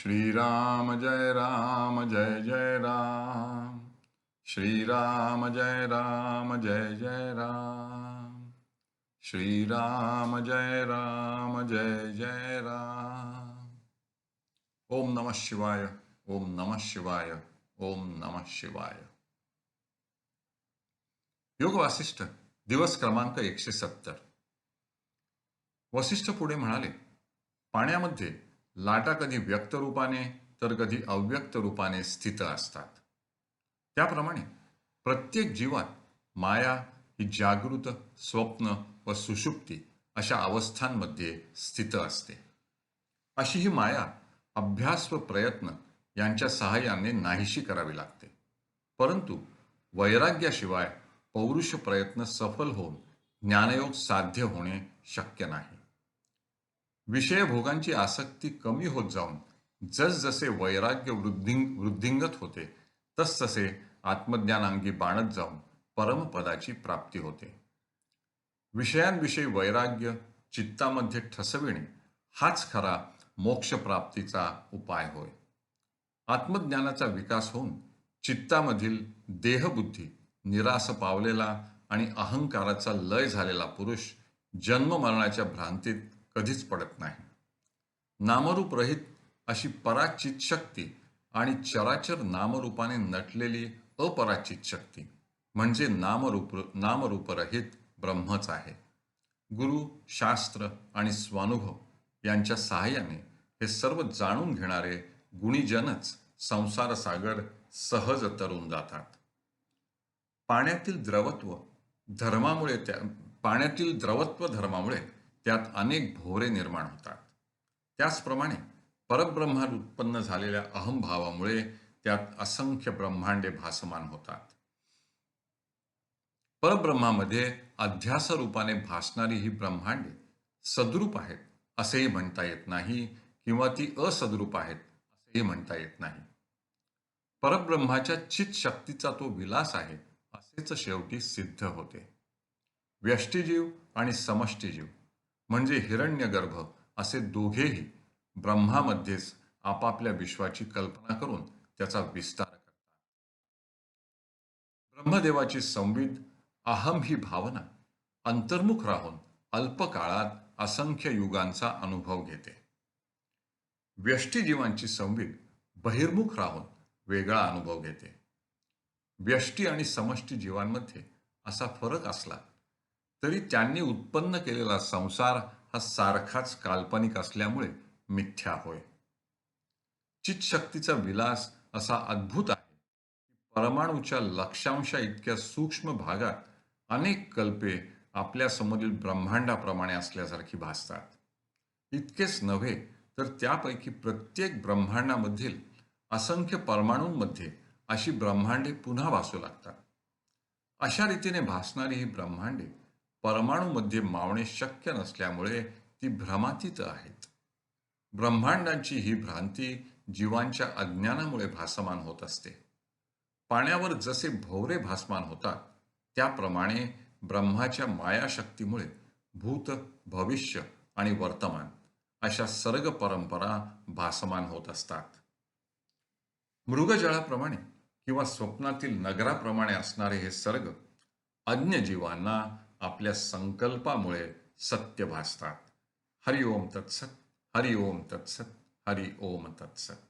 श्रीराम जय राम जय जय राम। श्रीराम जय राम जय जय राम। श्रीराम जय राम जय जय राम। ओम नमः शिवाय ओम नमः शिवाय ओम नमः शिवाय। योग वासिष्ठ दिवस क्रमांक एकशे सत्तर. वसिष्ठ पुढे म्हणाले पाण्यामध्ये लाटा कधी व्यक्त रूपाने तर कधी अव्यक्त रूपाने स्थित असतात. त्याप्रमाणे प्रत्येक जीवात माया ही जागृत स्वप्न व सुषुप्ती अशा अवस्थांमध्ये स्थित असते. अशी ही माया अभ्यास व प्रयत्न यांच्या सहाय्याने नाहीशी करावी लागते. परंतु वैराग्याशिवाय पौरुष प्रयत्न सफल होऊन ज्ञानयोग साध्य होणे शक्य नाही. विषयभोगांची आसक्ती कमी होत जाऊन जसजसे वैराग्य वृद्धिंग वृद्धिंगत होते तसतसे आत्मज्ञानांगी बाणत जाऊन परमपदाची प्राप्ती होते. विषयांविषयी वैराग्य चित्तामध्ये ठसविणे हाच खरा मोक्षप्राप्तीचा उपाय होय. आत्मज्ञानाचा विकास होऊन चित्तामधील देहबुद्धी निराश पावलेला आणि अहंकाराचा लय झालेला पुरुष जन्म मरणाच्या भ्रांतीत कधीच पडत नाही. नामरूप रहित अशी पराचित शक्ती आणि चराचर नामरूपाने नटलेली अपराचित शक्ती म्हणजे नामरूप नामरूपरहित ब्रह्मच आहे. गुरु शास्त्र आणि स्वानुभव यांच्या सहाय्याने हे सर्व जाणून घेणारे गुणीजनच संसार सागर सहज तरून जातात. पाण्यातील द्रवत्व धर्मामुळे त्या पाण्यातील द्रवत्व धर्मामुळे त्यात अनेक भोवरे निर्माण होतात. त्याचप्रमाणे परब्रह्मात उत्पन्न झालेल्या अहमभावामुळे त्यात असंख्य ब्रह्मांडे भासमान होतात. परब्रह्मामध्ये अध्यास रूपाने भासणारी ही ब्रह्मांडे सद्रूप आहेत असेही म्हणता येत नाही किंवा ती असद्रूप आहेत असेही म्हणता येत नाही. परब्रह्माच्या चित शक्तीचा तो विलास आहे असेच शेवटी सिद्ध होते. व्यष्टीजीव आणि समष्टीजीव म्हणजे हिरण्यगर्भ असे दोघेही ब्रह्मामध्येच आपापल्या विश्वाची कल्पना करून त्याचा विस्तार करतात. ब्रह्मदेवाची संविध अहम ही भावना अंतर्मुख राहून अल्पकाळात असंख्य युगांचा अनुभव घेते. व्यष्टीजीवांची संविध बहिर्मुख राहून वेगळा अनुभव घेते. व्यष्टी आणि समष्टी जीवांमध्ये असा फरक असला तरी त्यांनी उत्पन्न केलेला संसार हा सारखाच काल्पनिक असल्यामुळे मिथ्या होय. चितशक्तीचा विलास असा अद्भुत आहे परमाणूच्या लक्षांशा इतक्या सूक्ष्म भागात अनेक कल्पे आपल्या समोरील ब्रह्मांडाप्रमाणे असल्यासारखी भासतात. इतकेच नव्हे तर त्यापैकी प्रत्येक ब्रह्मांडामधील असंख्य परमाणूंमध्ये अशी ब्रह्मांडे पुन्हा भासू लागतात. अशा रीतीने भासणारी ही ब्रह्मांडे परमाणूमध्ये मावणे शक्य नसल्यामुळे ती भ्रमातीत आहेत. ब्रह्मांडांची ही भ्रांती जीवांच्या अज्ञानामुळे भासमान होत असते. पाण्यावर जसे भोवरे भासमान होतात त्याप्रमाणे ब्रह्माच्या मायाशक्तीमुळे भूत भविष्य आणि वर्तमान अशा सर्ग परंपरा भासमान होत असतात. मृगजळाप्रमाणे किंवा स्वप्नातील नगराप्रमाणे असणारे हे सर्ग अज्ञ जीवांना आपल्या संकल्पामुळे सत्य भासतात. हरि ओम तत्सत हरि ओम तत्सत हरि ओम तत्सत.